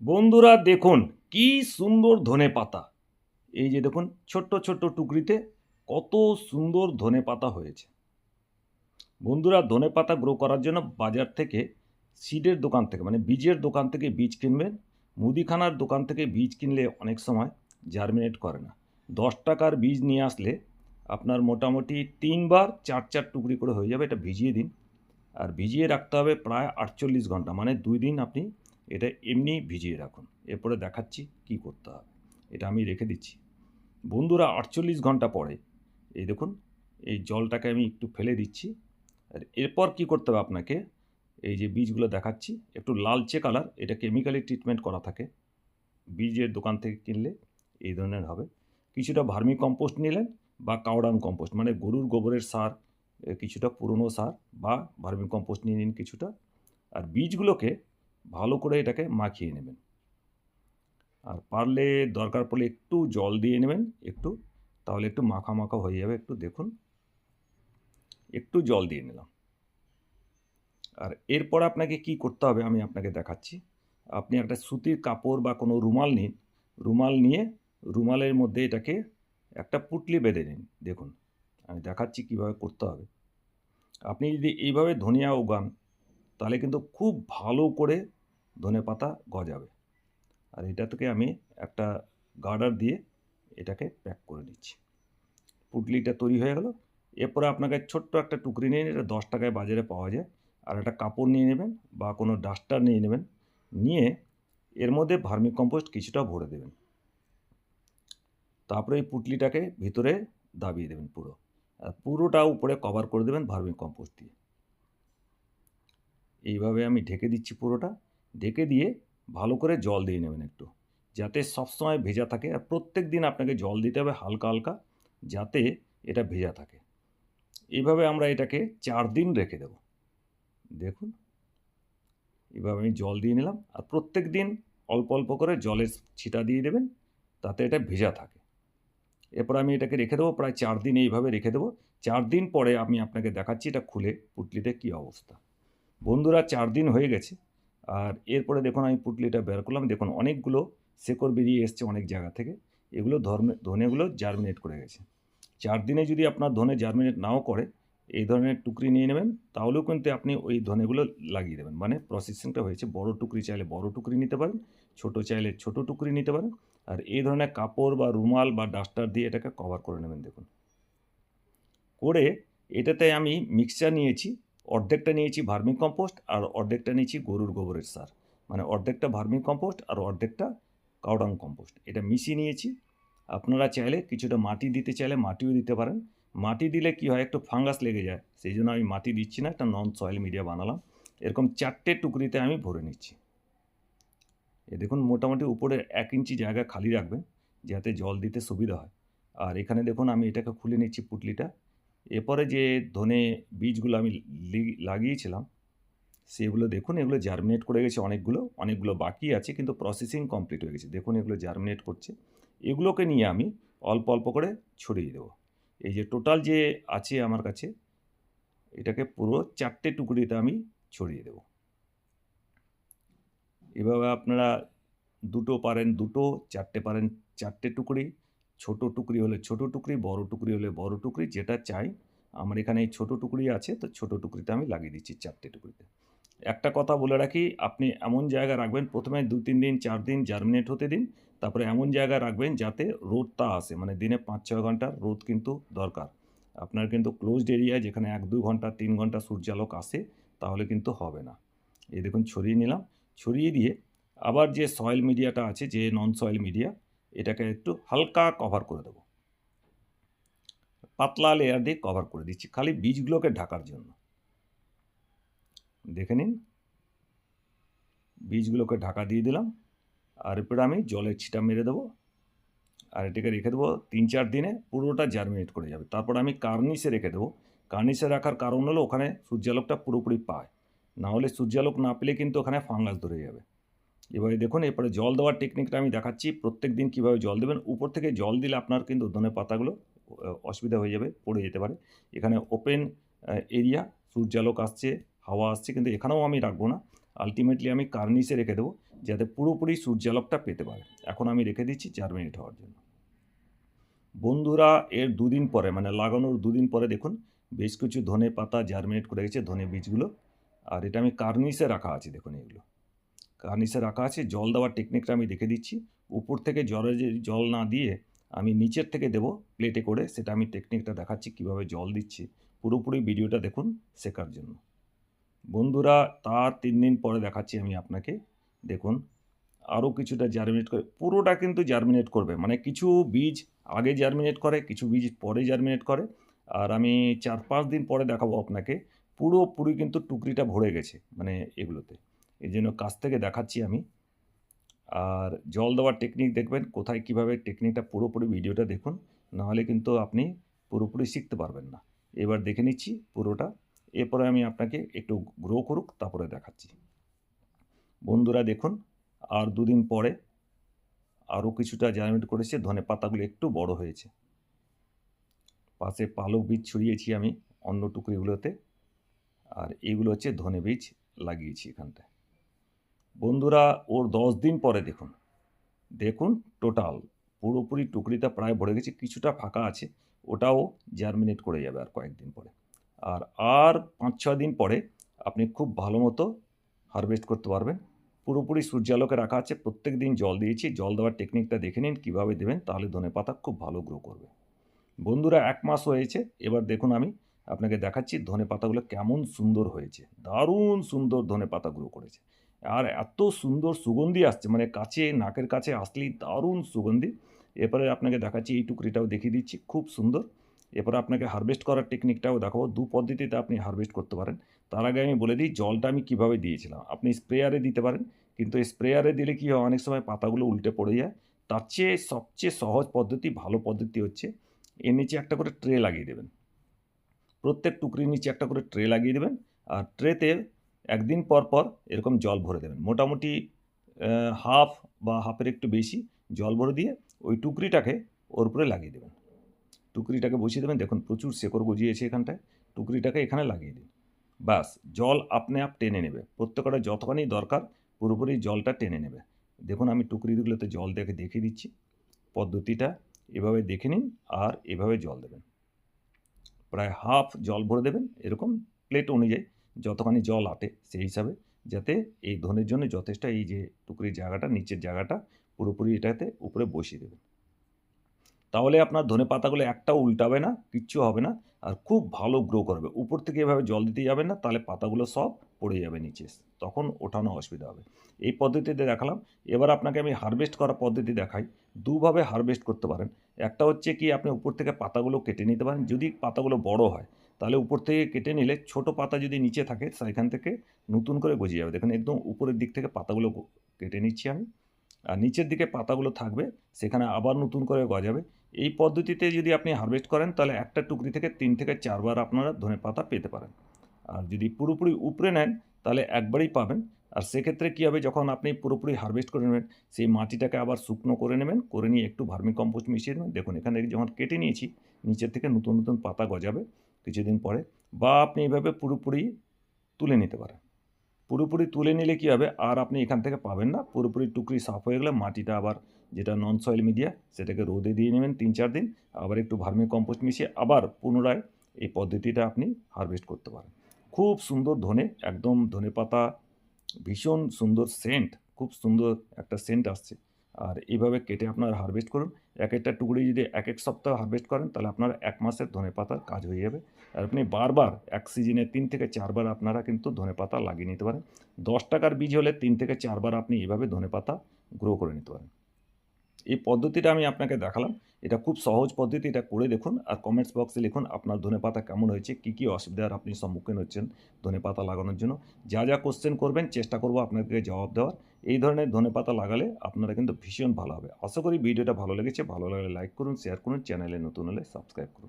বন্ধুরা, দেখুন কি সুন্দর ধনে পাতা। এই যে দেখুন, ছোট্ট ছোট্ট টুকরিতে কত সুন্দর ধনে পাতা হয়েছে। বন্ধুরা, ধনে পাতা গ্রো করার জন্য বাজার থেকে সিডের দোকান থেকে মানে বীজের দোকান থেকে বীজ কিনবেন। মুদিখানার দোকান থেকে বীজ কিনলে অনেক সময় জার্মিনেট করে না। দশ টাকার বীজ নিয়ে আসলে আপনার মোটামুটি তিনবার চার চার টুকরি করে হয়ে যাবে। এটা ভিজিয়ে দিন। আর ভিজিয়ে রাখতে হবে প্রায় আটচল্লিশ ঘণ্টা মানে দুই দিন আপনি এটা এমনি ভিজিয়ে রাখুন। এরপরে দেখাচ্ছি কি করতে হবে। এটা আমি রেখে দিচ্ছি। বন্ধুরা, আটচল্লিশ ঘণ্টা পরে, এই দেখুন, এই জলটাকে আমি একটু ফেলে দিচ্ছি। আর এরপর কি করতে হবে আপনাকে? এই যে বীজগুলো দেখাচ্ছি, একটু লালচে কালার, এটা কেমিক্যালি ট্রিটমেন্ট করা থাকে। বীজের দোকান থেকে কিনলে এই ধরনের হবে। কিছুটা ভার্মি কম্পোস্ট নিলেন বা কাউডাং কম্পোস্ট মানে গরুর গোবরের সার কিছুটা পুরনো সার বা ভার্মি কম্পোস্ট নিয়ে নিন কিছুটা। আর বীজগুলোকে ভালো করে এটাকে মাখিয়ে নেবেন। আর পারলে দরকার পড়লে একটু জল দিয়ে নেবেন একটু, তাহলে একটু মাখা মাখা হয়ে যাবে। একটু দেখুন। একটু জল দিয়ে নিলাম। আর এরপর আপনাকে কি করতে হবে আমি আপনাকে দেখাচ্ছি। আপনি একটা সুতির কাপড় বা কোনো রুমাল নিন। রুমাল নিয়ে রুমালের মধ্যে এটাকে একটা পুটলি বেঁধে নিন। দেখুন, আমি দেখাচ্ছি কীভাবে করতে হবে। আপনি যদি এইভাবে ধনিয়া উগান, তাহলে কিন্তু খুব ভালো করে ধনে পাতা গজাবে। আর এটা থেকে আমি একটা গার্ডার দিয়ে এটাকে প্যাক করে দিচ্ছি পুটলিটা তৈরি হয়ে গেল। এরপরে আপনাকে ছোট্ট একটা টুকরি নিয়ে এটা দশ টাকায় বাজারে পাওয়া যায়। আর একটা কাপড় নিয়ে নেবেন বা কোনো ডাস্টার নিয়ে নেবেন। নিয়ে এর মধ্যে ভার্মি কম্পোস্ট কিছুটা ভরে দেবেন। তারপরে এই পুটলিটাকে ভিতরে দাবিয়ে দেবেন পুরো। আর পুরোটা উপরে কভার করে দেবেন ভার্মি কম্পোস্ট দিয়ে। এইভাবে আমি ঢেকে দিচ্ছি পুরোটা। ঢেকে দিয়ে ভালো করে জল দিয়ে নেবেন একটু। যাতে সবসময় ভেজা থাকে আর প্রত্যেক দিন আপনাকে জল দিতে হবে হালকা হালকা যাতে এটা ভেজা থাকে। এইভাবে আমরা এটাকে চার দিন রেখে দেব। দেখুন। এভাবে আমি জল দিয়ে নিলাম আর প্রত্যেক দিন অল্প অল্প করে জলের ছিটা দিয়ে দেবেন তাতে এটা ভেজা থাকে। এরপর আমি এটাকে রেখে দেবো, প্রায় চার দিন এইভাবে রেখে দেবো। চার দিন পরে আমি আপনাকে দেখাচ্ছি এটা খুলে, পুটলিতে কী অবস্থা। বন্ধুরা, চার দিন হয়ে গেছে। আর এরপরে দেখুন আমি পুটলিটা বের করলাম। দেখুন অনেকগুলো শেকড় বেরিয়ে এসছে অনেক জায়গা থেকে। এগুলো ধর্মে, ধনেগুলো জার্মিনেট করে গেছে। চার দিনে যদি আপনার ধনে জার্মিনেট নাও করে, এই ধরনের টুকরি নিয়ে নেবেন, তাহলেও কিন্তু আপনি ওই ধনেগুলো লাগিয়ে দেবেন। মানে প্রসেসিংটা হয়েছে, বড় টুকরি চাইলে বড় টুকরি নিতে পারেন, ছোট চাইলে ছোট টুকরি নিতে পারেন। আর এই ধরনের কাপড় বা রুমাল বা ডাস্টার দিয়ে এটাকে কভার করে নেবেন, দেখুন। করে এটাতে আমি মিক্সচার নিয়েছি। অর্ধেকটা নিয়েছি ভার্মি কম্পোস্ট আর অর্ধেকটা নিয়েছি গরুর গোবরের সার। মানে অর্ধেকটা ভার্মি কম্পোস্ট আর অর্ধেকটা কাউডাং কম্পোস্ট। এটা মিশিয়ে নিয়েছি। আপনারা চাইলে কিছুটা মাটি দিতে চাইলে মাটিও দিতে পারেন। মাটি দিলে কি হয়, একটু ফাঙ্গাস লেগে যায়। সেই জন্য আমি মাটি দিচ্ছি না, একটা নন সয়েল মিডিয়া বানালাম। এরকম চারটে টুকরিতে আমি ভরে নিচ্ছি। এ দেখুন, মোটামুটি উপরে এক ইঞ্চি জায়গা খালি রাখবেন, যাতে জল দিতে সুবিধা হয়। আর এখানে দেখুন, আমি এটাকে খুলে নিচ্ছি পুটলিটা। এরপরে যে ধনে বীজগুলো আমি লাগিয়েছিলাম, সেগুলো দেখুন, এগুলো জার্মিনেট করে গেছে অনেকগুলো অনেকগুলো বাকি আছে, কিন্তু প্রসেসিং কমপ্লিট হয়ে গেছে। দেখুন, এগুলো জার্মিনেট করছে। এগুলোকে নিয়ে আমি অল্প অল্প করে ছড়িয়ে দেবো। এই যে টোটাল যে আছে আমার কাছে, এটাকে পুরো চারটে টুকরিতে আমি ছড়িয়ে দেব। এভাবে আপনারা দুটো পারেন, দুটো, চারটে পারেন, চারটে টুকরি ছোট টুকরি হলে ছোট টুকরি, বড় টুকরি হলে বড় টুকরি, যেটা চাই, আমার এখানে এই ছোটো টুকরি আছে, তো ছোট টুকরিতে আমি লাগিয়ে দিচ্ছি চারটে টুকরিতে। একটা কথা বলে রাখি, আপনি এমন জায়গায় রাখবেন, প্রথমে দু, তিন দিন, চার দিন জার্মিনেট হতে দিন, তারপরে এমন জায়গায় রাখবেন যাতে রোদটা আসে মানে দিনে পাঁচ, ছয় ঘণ্টার রোদ কিন্তু দরকার। আপনার কিন্তু ক্লোজড এরিয়ায় যেখানে এক, দু ঘণ্টা, তিন ঘণ্টা সূর্যালোক আসে, তাহলে কিন্তু হবে না। এই দেখুন, ছড়িয়ে নিলাম। ছড়িয়ে দিয়ে আবার যে সয়েল মিডিয়াটা আছে, যে নন সয়েল মিডিয়া এটাকে একটু হালকা কভার করে দেবো। পাতলা লেয়ার দিয়ে কভার করে দিচ্ছি, খালি বীজগুলোকে ঢাকার জন্য। দেখে নিন। বীজগুলোকে ঢাকা দিয়ে দিলাম। আর এরপরে আমি জলের ছিটা মেরে দেবো। আর এটাকে রেখে দেবো তিন চার দিনে পুরোটা জার্মিনেট করে যাবে। তারপর আমি কার্নিশে রেখে দেবো। কার্নিশে রাখার কারণ হলো ওখানে সূর্যালোকটা পুরোপুরি পায়। না হলে সূর্যালোক না পেলে কিন্তু ওখানে ফাঙ্গাস ধরে যাবে। এবারে দেখুন, এরপরে জল দেওয়ার টেকনিকটা আমি দেখাচ্ছি। প্রত্যেক দিন কীভাবে জল দেবেন? উপর থেকে জল দিলে আপনার কিন্তু ধনে পাতাগুলো অসুবিধা হয়ে যাবে, পড়ে যেতে পারে। এখানে ওপেন এরিয়া সূর্যালোক আসছে, হাওয়া আসছে, কিন্তু এখানেও আমি রাখব না। আলটিমেটলি আমি কার্নিশে রেখে দেবো, যাতে পুরোপুরি সূর্যালোকটা পেতে পারে। এখন আমি রেখে দিচ্ছি জার্মিনেট হওয়ার জন্য। বন্ধুরা, এর দুদিন পরে মানে লাগানোর দুদিন পরে দেখুন, বেশ কিছু ধনে পাতা জার্মিনেট করে গেছে, ধনে বীজগুলো। আর এটা আমি কার্নিসে রাখা আছে, দেখুন এগুলো। কার্নিসে রাখা আছে। জল দেওয়ার টেকনিকটা আমি দেখে দিচ্ছি। উপর থেকে জলে জল না দিয়ে আমি নিচের থেকে দেব প্লেটে করে। সেটা আমি টেকনিকটা দেখাচ্ছি, কীভাবে জল দিচ্ছি। পুরোপুরি ভিডিওটা দেখুন শেখার জন্য। বন্ধুরা, তার তিন দিন পরে দেখাচ্ছি আমি আপনাকে। দেখুন আরও কিছুটা জার্মিনেট করে, পুরোটা কিন্তু জার্মিনেট করবে। মানে কিছু বীজ আগে জার্মিনেট করে, কিছু বীজ পরে জার্মিনেট করে। আর আমি চার পাঁচ দিন পরে দেখাবো আপনাকে। পুরোপুরি কিন্তু টুকরিটা ভরে গেছে মানে এগুলোতে। এই জন্য কাছ থেকে দেখাচ্ছি আমি। আর জল দেওয়ার টেকনিক দেখবেন, কোথায় কীভাবে টেকনিকটা পুরোপুরি ভিডিওটা দেখুন, নাহলে কিন্তু আপনি পুরোপুরি শিখতে পারবেন না। এবার দেখে নিচ্ছি পুরোটা। এরপরে আমি আপনাকে একটু গ্রো করুক, তারপরে দেখাচ্ছি। বন্ধুরা দেখুন, আর দুদিন পরে আরও কিছুটা জার্মিনেট করেছে, ধনে পাতাগুলো একটু বড় হয়েছে। পাশে পালক বীজ ছড়িয়েছি আমি অন্য টুকরিগুলোতে। আর এগুলো হচ্ছে ধনে বীজ লাগিয়েছি এখানটায়। বন্ধুরা, ওর দশ দিন পরে দেখুন। দেখুন টোটাল পুরোপুরি টুকরিটা প্রায় ভরে গেছে, কিছুটা ফাঁকা আছে, ওটাও জার্মিনেট করে যাবে আর কয়েকদিন পরে। আর আর পাঁচ, ছ দিন পরে আপনি খুব ভালো মতো হারভেস্ট করতে পারবেন। পুরোপুরি সূর্যালোকে রাখা আছে, প্রত্যেক দিন জল দিয়েছি, জল দেওয়ার টেকনিকটা দেখে নিন, কীভাবে দেবেন, তাহলে ধনে পাতা খুব ভালো গ্রো করবে। বন্ধুরা, এক মাস হয়েছে, এবার দেখুন আমি আপনাকে দেখাচ্ছি ধনে পাতাগুলো কেমন সুন্দর হয়েছে, দারুণ সুন্দর ধনে পাতা গ্রো করেছে। আর এত সুন্দর সুগন্ধি আসছে মানে কাছে, নাকের কাছে আসলেই দারুণ সুগন্ধি। এরপরে আপনাকে দেখাচ্ছি, এই টুকরিটাও দেখিয়ে দিচ্ছি, খুব সুন্দর। এরপরে আপনাকে হারভেস্ট করার টেকনিকটাও দেখাবো। দু পদ্ধতিতে আপনি হারভেস্ট করতে পারেন। তার আগে আমি বলে দিই, জলটা আমি কীভাবে দিয়েছিলাম। আপনি স্প্রেয়ারে দিতে পারেন, কিন্তু স্প্রেয়ারে দিলে কী হয়, অনেক সময় পাতাগুলো উল্টে পড়ে যায়। তার চেয়ে সবচেয়ে সহজ পদ্ধতি, ভালো পদ্ধতি হচ্ছে, এর নিচে একটা করে ট্রে লাগিয়ে দেবেন। প্রত্যেক টুকরির নিচে একটা করে ট্রে লাগিয়ে দেবেন। আর ট্রেতে একদিন পর পর এরকম জল ভরে দেবেন। মোটামুটি হাফ বা হাফের একটু বেশি জল ভরে দিয়ে ওই টুকরিটাকে ওর উপরে লাগিয়ে দেবেন। টুকরিটাকে বসিয়ে দেবেন। দেখুন প্রচুর শেকড় গজিয়েছে এখানটায়। টুকরিটাকে এখানে লাগিয়ে দিন। ব্যাস, জল আপনি আপ টেনে নেবে। প্রত্যেকটা যতখানি দরকার পুরোপুরি জলটা টেনে নেবে। দেখুন আমি টুকরিগুলোতে জল দেখে দেখিয়ে দিচ্ছি। পদ্ধতিটা এভাবে দেখে নিন আর এভাবে জল দেবেন। প্রায় হাফ জল ভরে দেবেন। এরকম প্লেট অনুযায়ী যতখানি জল আটে সেই হিসাবে যাতে এই ধনের জন্য যথেষ্ট এই যে টুকরির জায়গাটা, নিচের জায়গাটা পুরোপুরি এটাতে উপরে বসিয়ে দেবেন। তাহলে আপনার ধনে পাতাগুলো একটাও উল্টাবে না, কিচ্ছু হবে না আর খুব ভালো গ্রো করবে। উপর থেকে এভাবে জল দিতে যাবেন না, তাহলে পাতাগুলো সব পড়ে যাবে নিচে। তখন ওঠানো অসুবিধা হবে। এই পদ্ধতিতে দেখালাম। এবার আপনাকে আমি হারভেস্ট করার পদ্ধতি দেখাই। দুভাবে হারভেস্ট করতে পারেন। একটা হচ্ছে কি, আপনি উপর থেকে পাতাগুলো কেটে নিতে পারেন। যদি পাতাগুলো বড় হয় তাহলে উপর থেকে কেটে নিলে ছোট পাতা যদি নিচে থাকে সেখান থেকে নতুন করে গজিয়ে যাবে। দেখুন একদম উপরের দিক থেকে পাতাগুলো কেটে নিচ্ছি আমি। আর নিচের দিকে পাতাগুলো থাকবে, সেখানে আবার নতুন করে গজাবে। এই পদ্ধতিতে যদি আপনি হারভেস্ট করেন, তাহলে একটা টুকরি থেকে তিন থেকে চারবার আপনারা ধনে পাতা পেতে পারেন। আর যদি পুরোপুরি উপরে নেন, তাহলে একবারই পাবেন। আর সেক্ষেত্রে কী হবে, যখন আপনি পুরোপুরি হারভেস্ট করে নেবেন, সেই মাটিটাকে আবার শুকনো করে নেবেন, করে নিয়ে একটু ভার্মি কম্পোস্ট মিশিয়ে নেবেন। দেখুন এখানে যখন কেটে নিয়েছি, নিচের থেকে নতুন নতুন পাতা গজাবে। কিছুদিন পরে, বা আপনি এইভাবে পুরোপুরি তুলে নিতে পারেন। পুরোপুরি তুলে নিলে কী হবে? আর আপনি এখান থেকে পাবেন না। পুরোপুরি টুকরি সাফ হয়ে গেলে মাটিটা আবার যেটা নন সয়েল মিডিয়া সেটাকে রোদে দিয়ে নেবেন তিন চার দিন। আবার একটু ভার্মি কম্পোস্ট মিশিয়ে আবার পুনরায় এই পদ্ধতিটা আপনি হারভেস্ট করতে পারেন। খুব সুন্দর ধনে, একদম ধনে পাতা ভীষণ সুন্দর সেন্ট খুব সুন্দর একটা সেন্ট আসছে। আর এইভাবে কেটে আপনার হারভেস্ট করুন। এক একটা টুকরি যদি এক এক সপ্তাহ হারভেস্ট করেন, তাহলে আপনার এক মাসের ধনে পাতার কাজ হয়ে যাবে। আর আপনি বারবার এক সিজনে তিন থেকে চারবার আপনারা কিন্তু ধনে পাতা লাগিয়ে নিতে পারেন। দশ টাকার বীজ হলে তিন থেকে চারবার আপনি এভাবে ধনে পাতা গ্রো করে নিতে পারেন। এই পদ্ধতিটা আমি আপনাকে দেখালাম। এটা খুব সহজ পদ্ধতি, এটা করে দেখুন আর কমেন্টস বক্সে লিখুন আপনার ধনে পাতা কেমন হয়েছে, কী কী অসুবিধার আপনি সম্মুখীন হচ্ছেন ধনে পাতা লাগানোর জন্য। যা যা কোশ্চেন করবেন, চেষ্টা করব আপনাদেরকে জবাব দেওয়ার। এই ধরনের ধনে পাতা লাগালে আপনারা কিন্তু ভীষণ ভালো হবে। আশা করি ভিডিওটা ভালো লেগেছে। ভালো লাগলে লাইক করুন শেয়ার করুন চ্যানেলে নতুন হলে সাবস্ক্রাইব করুন।